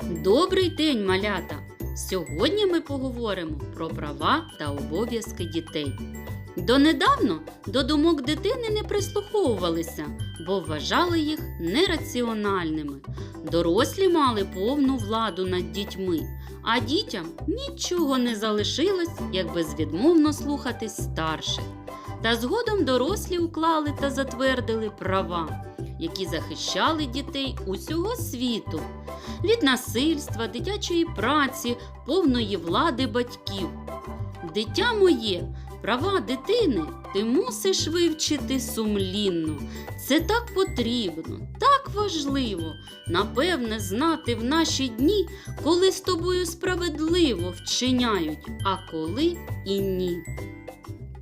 Добрий день, малята! Сьогодні ми поговоримо про права та обов'язки дітей. Донедавно до думок дитини не прислуховувалися, бо вважали їх нераціональними. Дорослі мали повну владу над дітьми, а дітям нічого не залишилось, як безвідмовно слухатись старших. Та згодом дорослі уклали та затвердили права, які захищали дітей усього світу від насильства, дитячої праці, повної влади батьків. Дитя моє, права дитини ти мусиш вивчити сумлінно. Це так потрібно, так важливо, напевне, знати в наші дні, коли з тобою справедливо вчиняють, а коли і ні.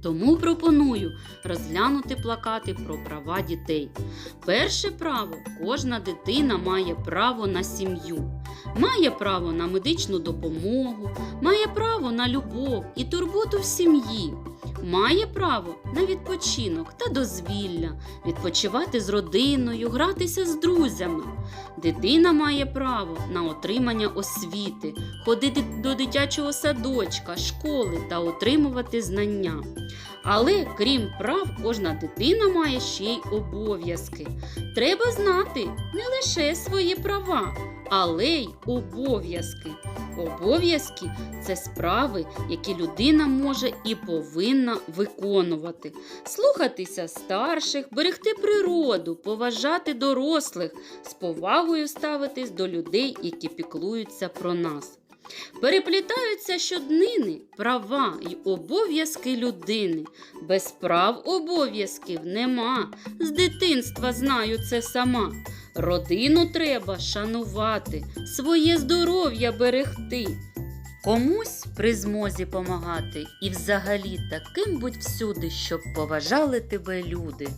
Тому пропоную розглянути плакати про права дітей. Перше право. Кожна дитина має право на сім'ю, має право на медичну допомогу, має право на любов і турботу в сім'ї, має право на відпочинок та дозвілля, відпочивати з родиною, гратися з друзями. Дитина має право на отримання освіти, ходити до дитячого садочка, школи та отримувати знання. Але крім прав, кожна дитина має ще й обов'язки. Треба знати не лише свої права, але й обов'язки. Обов'язки це справи, які людина може і повинна виконувати. Слухатися старших, берегти природу, поважати дорослих, з повагою ставитись до людей, які піклуються про нас. Переплітаються щоднини права й обов'язки людини. Без прав обов'язків нема. З дитинства знаю це сама. Родину треба шанувати, своє здоров'я берегти. Комусь при змозі помагати і взагалі таким будь всюди, щоб поважали тебе люди.